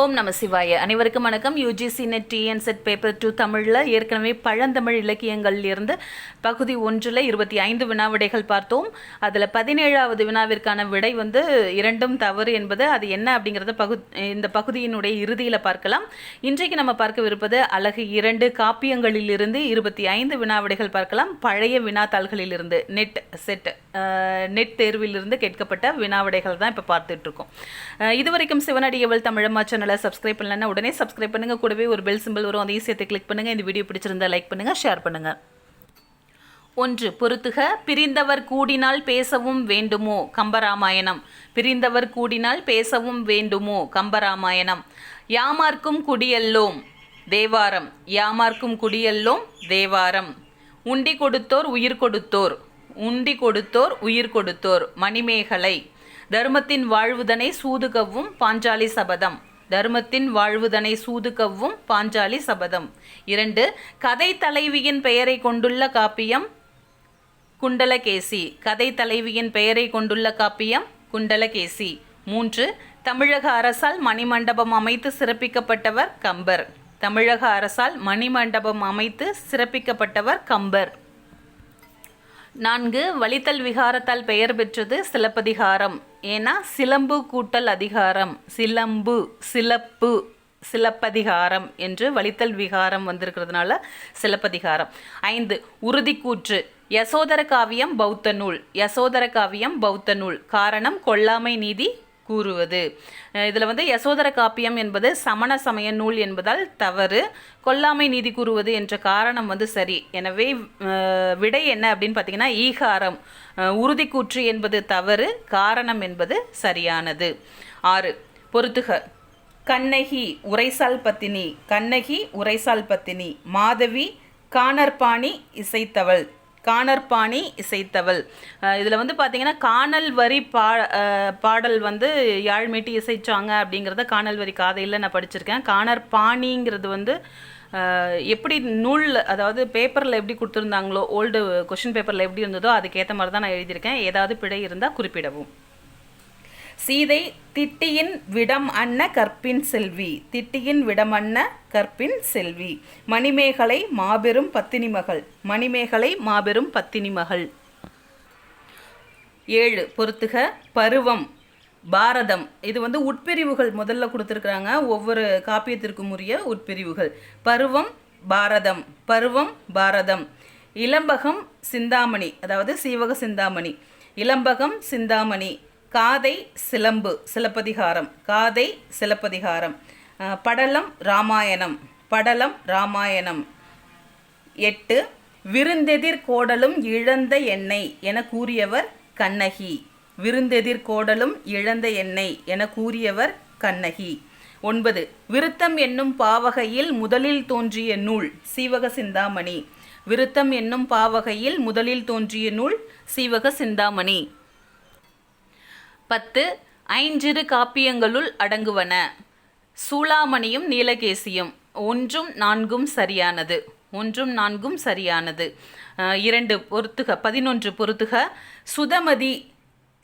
ஓம் நம சிவாய. அனைவருக்கும் வணக்கம். UGC NET TN SET paper two தமிழில் ஏற்கனவே பழந்தமிழ் இலக்கியங்களில் இருந்து பகுதி ஒன்றில் இருபத்தி ஐந்து வினாவிடைகள் பார்த்தோம். அதில் பதினேழாவது வினாவிற்கான விடை வந்து இரண்டும் தவறு என்பது அது என்ன அப்படிங்கிறத பகு இந்த பகுதியினுடைய இறுதியில் பார்க்கலாம். இன்றைக்கு நம்ம பார்க்கவிருப்பது அழகு இரண்டு காப்பியங்களிலிருந்து இருபத்தி ஐந்து வினாவிடைகள் பார்க்கலாம். பழைய வினாத்தாள்களிலிருந்து நெட் செட் நெட் தேர்விலிருந்து கேட்கப்பட்ட வினாவிடைகள் தான் இப்போ பார்த்துட்ருக்கோம் இதுவரைக்கும் சிவனடியவள் தமிழமாச்சன் சேனலை சப்ஸ்கிரைப் பண்ணலன்னா உடனே சப்ஸ்கிரைப் பண்ணுங்கள் கூடவே ஒரு பெல் சிம்பிள் வரும். அதையும் சேர்த்து கிளிக் பண்ணுங்கள் இந்த வீடியோ பிடிச்சிருந்தா லைக் பண்ணுங்கள் ஷேர் பண்ணுங்கள் ஒன்று பொறுத்துக. பிரிந்தவர் கூடினால் பேசவும் வேண்டுமோ? கம்பராமாயணம். பிரிந்தவர் கூடினால் பேசவும் வேண்டுமோ? கம்பராமாயணம். யாமார்க்கும் குடியல்லோம் தேவாரம். யாமார்க்கும் குடியல்லோம் தேவாரம். உண்டி கொடுத்தோர் உயிர் கொடுத்தோர். உண்டி கொடுத்தோர் உயிர் கொடுத்தோர். மணிமேகலை. தர்மத்தின் வாழ்வுதனை சூதுகவும் பாஞ்சாலி சபதம். தர்மத்தின் வாழ்வுதனை சூதுகவும் பாஞ்சாலி சபதம். இரண்டு கதை தலைவியின் பெயரை கொண்டுள்ள காப்பியம் குண்டலகேசி. கதை தலைவியின் பெயரை கொண்டுள்ள காப்பியம் குண்டலகேசி. மூன்று தமிழக அரசால் மணிமண்டபம் அமைத்து சிறப்பிக்கப்பட்டவர் கம்பர். தமிழக அரசால் மணிமண்டபம் அமைத்து சிறப்பிக்கப்பட்டவர் கம்பர். நான்கு வழித்தல் விகாரத்தால் பெயர் பெற்றது சிலப்பதிகாரம். ஏன்னா சிலம்பு கூட்டல் அதிகாரம். சிலம்பு சிலப்பு சிலப்பதிகாரம் என்று வழித்தல் விகாரம் வந்திருக்கிறதுனால சிலப்பதிகாரம். ஐந்து உறுதிக்கூற்று. யசோதர காவியம் பௌத்த நூல். யசோதர காவியம் பௌத்த நூல். காரணம் கொல்லாமை நீதி கூறுவது. இதில் வந்து யசோதர காப்பியம் என்பது சமண சமய நூல் என்பதால் தவறு. கொல்லாமை நீதி கூறுவது என்ற காரணம் வந்து சரி. எனவே விடை என்ன அப்படின்னு பார்த்தீங்கன்னா ஈகாரம். உறுதிக்கூற்று என்பது தவறு காரணம் என்பது சரியானது. ஆறு பொறுத்துக. கண்ணகி உரைசால் பத்தினி கண்ணகி உரைசால் பத்தினி. மாதவி காணற்பாணி இசைத்தவள். காணற்பாணி இசைத்தவள். இதில் வந்து பார்த்தீங்கன்னா காணல் வரி பா பாடல் வந்து யாழ்மீட்டி இசைச்சாங்க அப்படிங்கிறத காணல் வரி காதையில் நான் படிச்சிருக்கேன். காணற்பாணிங்கிறது வந்து எப்படி நூல் அதாவது பேப்பரில் எப்படி கொடுத்துருந்தாங்களோ ஓல்டு கொஷின் பேப்பரில் எப்படி இருந்ததோ அதுக்கேற்ற மாதிரி தான் நான் எழுதியிருக்கேன். ஏதாவது பிழை இருந்தால் குறிப்பிடவும். சீதை திட்டியின் விடம் அன்ன கற்பின் செல்வி. திட்டியின் விடம் அன்ன கற்பின் செல்வி. மணிமேகலை மாபெரும் பத்தினி மகள். மணிமேகலை மாபெரும் பத்தினி மகள். ஏழு பொறுத்துக. பருவம் பாரதம். இது வந்து உட்பிரிவுகள் முதல்ல கொடுத்துருக்குறாங்க. ஒவ்வொரு காப்பியத்திற்கும் உரிய உட்பிரிவுகள். பருவம் பாரதம். பருவம் பாரதம். இளம்பகம் சிந்தாமணி. அதாவது சீவக சிந்தாமணி. இளம்பகம் சிந்தாமணி. காதை சிலம்பு சிலப்பதிகாரம். காதை சிலப்பதிகாரம். படலம் ராமாயணம். படலம் ராமாயணம். எட்டு விருந்தெதிர் கோடலும் இழந்த எண்ணெய் என கூறியவர் கண்ணகி. விருந்தெதிர் கோடலும் இழந்த எண்ணெய் என கூறியவர் கண்ணகி. ஒன்பது விருத்தம் என்னும் பாவகையில் முதலில் தோன்றிய நூல் சீவக சிந்தாமணி. விருத்தம் என்னும் பாவகையில் முதலில் தோன்றிய நூல் சீவக சிந்தாமணி. பத்து ஐஞ்சிறு காப்பியங்களுள் அடங்குவன. சூளாமணியும் நீலகேசியும் ஒன்றும் நான்கும் சரியானது. ஒன்றும் நான்கும் சரியானது. இரண்டு பொறுத்துக பதினொன்று பொறுத்துக சுதமதி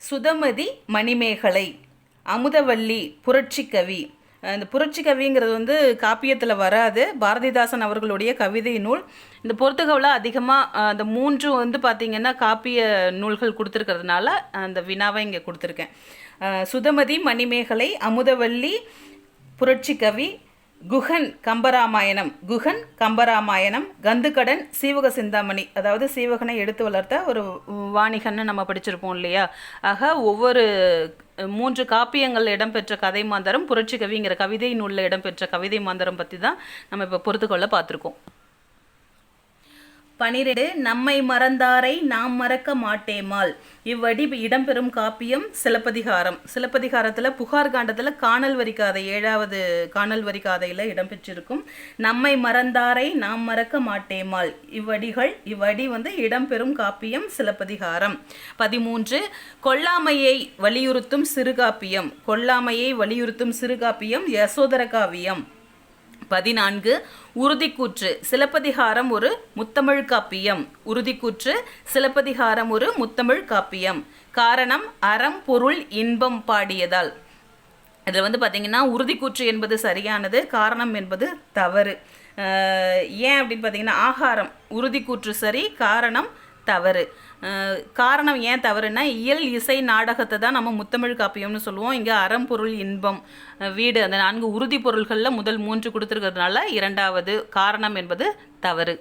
சுதமதி மணிமேகலை அமுதவல்லி புரட்சிக்கவி. கவி இந்த புரட்சி கவிங்கிறது வந்து காப்பியத்தில் வராது. பாரதிதாசன் அவர்களுடைய கவிதை நூல். இந்த பொறுத்துகவில் அதிகமாக அந்த மூன்று வந்து பார்த்திங்கன்னா காப்பிய நூல்கள் கொடுத்துருக்கிறதுனால அந்த வினாவை இங்கே கொடுத்துருக்கேன். சுதமதி மணிமேகலை அமுதவல்லி புரட்சி கவி குகன் கம்பராமாயணம் குகன் கம்பராமாயணம் கந்துக்கடன் சீவக சிந்தாமணி அதாவது சீவகனை எடுத்து வளர்த்த ஒரு வாணிகன்னு நம்ம படிச்சிருப்போம் இல்லையா? ஆக ஒவ்வொரு மூன்று காப்பியங்களில் இடம்பெற்ற கதை மாந்தரம் புரட்சி கவிங்கிற கவிதை நூலில் இடம்பெற்ற கவிதை மாந்தரம் பற்றி தான் நம்ம இப்போ பொறுத்துக்கொள்ள பார்த்துருக்கோம். பனிரெண்டு நம்மை மறந்தாரை நாம் மறக்க மாட்டேமால். இவ்வடி இடம்பெறும் காப்பியம் சிலப்பதிகாரம். சிலப்பதிகாரத்தில் புகார் காண்டத்தில் காணல் வரி காதை ஏழாவது காணல் வரி காதையில் இடம்பெற்றிருக்கும். நம்மை மறந்தாரை நாம் மறக்க மாட்டேமால். இவ்வடிகள் இவ்வடி வந்து இடம்பெறும் காப்பியம் சிலப்பதிகாரம். பதிமூன்று கொல்லாமையை வலியுறுத்தும் சிறுகாப்பியம். கொல்லாமையை வலியுறுத்தும் சிறுகாப்பியம் யசோதர காவியம். பதினான்கு உறுதிக்கூற்று சிலப்பதிகாரம் ஒரு முத்தமிழ் காப்பியம். உறுதிக்கூற்று சிலப்பதிகாரம் ஒரு முத்தமிழ் காப்பியம். காரணம் அறம் பொருள் இன்பம் பாடியதால். இதில் வந்து பார்த்திங்கன்னா உறுதிக்கூற்று என்பது சரியானது காரணம் என்பது தவறு. ஏன் அப்படின்னு பார்த்தீங்கன்னா ஆகாரம் உறுதிக்கூற்று சரி காரணம் தவறு. காரணம் ஏன் தவறுனா இயல் இசை நாடகத்தை தான் நம்ம முத்தமிழ் காப்பியம்னு சொல்லுவோம். இங்கே அறம் பொருள் இன்பம் வீடு அந்த நான்கு உறுதி பொருள்களில் முதல் மூன்று கொடுத்துருக்கிறதுனால இரண்டாவது காரணம் என்பது தவறு.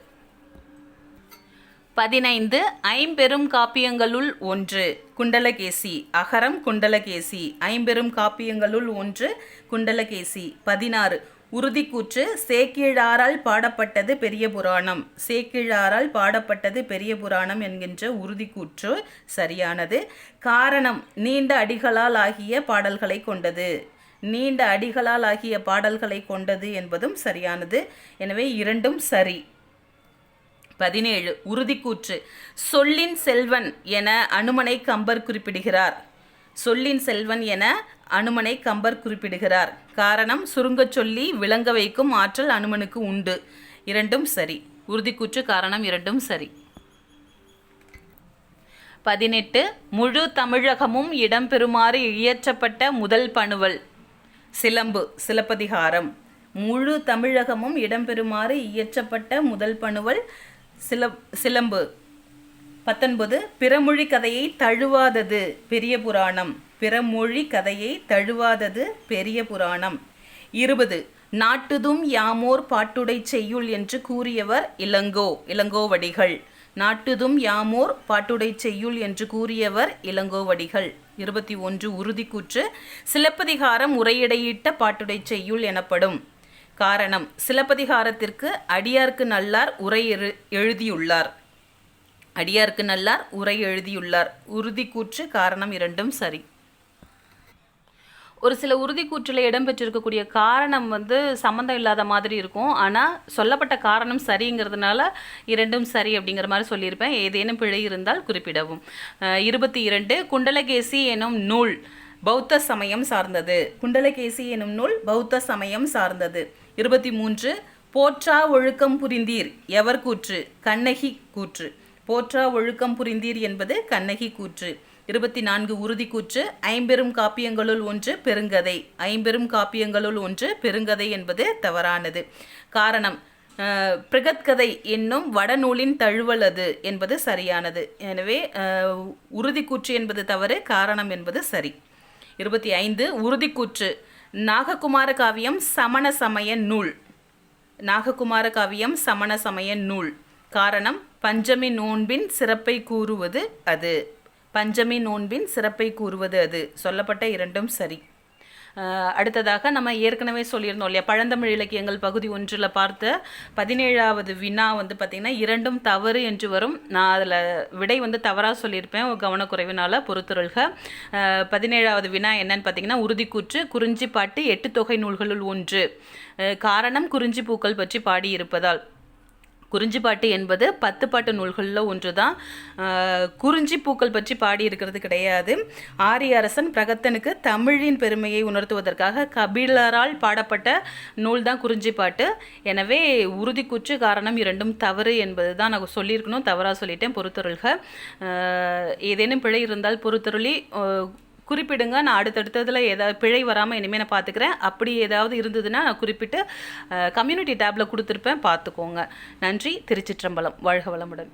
பதினைந்து ஐம்பெரும் காப்பியங்களுள் ஒன்று குண்டலகேசி அகரம் குண்டலகேசி ஐம்பெரும் காப்பியங்களுள் ஒன்று குண்டலகேசி. பதினாறு உறுதிக்கூற்று சேக்கிழாரால் பாடப்பட்டது பெரிய புராணம். சேக்கிழாரால் பாடப்பட்டது பெரிய புராணம் என்கின்ற உறுதிக்கூற்று சரியானது. காரணம் நீண்ட அடிகளால் ஆகிய பாடல்களை கொண்டது. நீண்ட அடிகளால் ஆகிய பாடல்களை கொண்டது என்பதும் சரியானது. எனவே இரண்டும் சரி. பதினேழு உறுதிக்கூற்று. சொல்லின் செல்வன் என அனுமனை கம்பர் குறிப்பிடுகிறார். சொல்லின் செல்வன் என அனுமனை கம்பர் குறிப்பிடுகிறார். காரணம் சுருங்கச் சொல்லி விளங்க வைக்கும் ஆற்றல் அனுமனுக்கு உண்டு. இரண்டும் சரி. உறுதிக்கூற்று காரணம் இரண்டும் சரி. பதினெட்டு. முழு தமிழகமும் இடம்பெறுமாறு இயற்றப்பட்ட முதல் பணுவல். சிலம்பு சிலப்பதிகாரம். முழு தமிழகமும் இடம்பெறுமாறு இயற்றப்பட்ட முதல் பணுவல். சில சிலம்பு. பத்தொன்பது பிறமொழி கதையை தழுவாதது பெரிய புராணம். பிறமொழி கதையை தழுவாதது பெரிய புராணம். இருபது நாட்டுதும் யாமோர் பாட்டுடை செய்யுள் என்று கூறியவர் இளங்கோ இளங்கோவடிகள் நாட்டுதும் யாமோர் பாட்டுடை செய்யுள் என்று கூறியவர் இளங்கோவடிகள் இருபத்தி ஒன்று உறுதிக்கூற்று. சிலப்பதிகாரம் உரையிடையிட்ட பாட்டுடை செய்யுள் எனப்படும். காரணம் சிலப்பதிகாரத்திற்கு அடியார்க்கு நல்லார் உரை எழு- எழுதியுள்ளார். அடியார்க்கு நல்லார் உரை எழுதியுள்ளார். உறுதிக்கூற்று காரணம் இரண்டும் சரி. ஒரு சில உறுதிக்கூற்றில் இடம்பெற்றிருக்கக்கூடிய காரணம் வந்து சம்மந்தம் இல்லாத மாதிரி இருக்கும். ஆனால் சொல்லப்பட்ட காரணம் சரிங்கிறதுனால இரண்டும் சரி அப்படிங்கிற மாதிரி சொல்லியிருப்பேன். ஏதேனும் பிழை இருந்தால் குறிப்பிடவும். இருபத்தி இரண்டு குண்டலகேசி எனும் நூல் பௌத்த சமயம் சார்ந்தது. குண்டலகேசி எனும் நூல் பௌத்த சமயம் சார்ந்தது. இருபத்தி மூன்று போற்றா ஒழுக்கம் புரிந்தீர் எவர் கூற்று? கண்ணகி கூற்று. போற்றா ஒழுக்கம் புரிந்தீர் என்பது கண்ணகி கூற்று. இருபத்தி நான்கு உறுதிக்கூற்று ஐம்பெரும் காப்பியங்களுள் ஒன்று பெருங்கதை. ஐம்பெரும் காப்பியங்களுள் ஒன்று பெருங்கதை என்பது தவறானது. காரணம் பிரகத்கதை பிருகத்கதை என்னும் வடநூலின் தழுவல் அது என்பது சரியானது. எனவே உறுதி உறுதிக்கூற்று என்பது தவறு காரணம் என்பது சரி. இருபத்தி ஐந்து உறுதிக்கூற்று நாககுமார காவியம் சமண சமய நூல். நாககுமார காவியம் சமண சமய நூல். காரணம் பஞ்சமி நோன்பின் சிறப்பை கூறுவது அது. பஞ்சமி நோன்பின் சிறப்பை கூறுவது அது. சொல்லப்பட்ட இரண்டும் சரி. அடுத்ததாக நம்ம ஏற்கனவே சொல்லியிருந்தோம் இல்லையா பழந்தமிழ் இலக்கியங்கள் பகுதி ஒன்றில் பார்த்த பதினேழாவது வினா வந்து பார்த்திங்கன்னா இரண்டும் தவறு என்று வரும். நான் அதில் விடை வந்து தவறாக சொல்லியிருப்பேன். கவனக்குறைவினால் பொறுத்துருள்க. பதினேழாவது வினா என்னன்னு பார்த்தீங்கன்னா உறுதிக்கூற்று குறிஞ்சிப்பாட்டு எட்டு தொகை நூல்களுள் ஒன்று. காரணம் குறிஞ்சி பூக்கள் பற்றி பாடியிருப்பதால். குறிஞ்சிப்பாட்டு என்பது பத்து பாட்டு நூல்களில் ஒன்று தான் குறிஞ்சி பூக்கள் பற்றி பாடியிருக்கிறது கிடையாது. ஆரிய அரசன் பிரகத்தனுக்கு தமிழின் பெருமையை உணர்த்துவதற்காக கபிலரால் பாடப்பட்ட நூல் தான் குறிஞ்சிப்பாட்டு. எனவே உறுதிக்குற்று காரணம் இரண்டும் தவறு என்பது தான் நான் சொல்லியிருக்கணும். தவறாக சொல்லிட்டேன் பொறுத்தருள்க. ஏதேனும் பிழை இருந்தால் பொறுத்தருளி குறிப்பிடுங்க. நான் அடுத்தடுத்ததில் ஏதாவது பிழை வராமல் இனிமேல் நான் பார்த்துக்கிறேன் அப்படி ஏதாவது இருந்ததுன்னா நான் குறிப்பிட்டு கம்யூனிட்டி டேப்பில் கொடுத்துருப்பேன். பார்த்துக்கோங்க நன்றி. திருச்சிற்றம்பலம். வாழ்க வளமுடன்.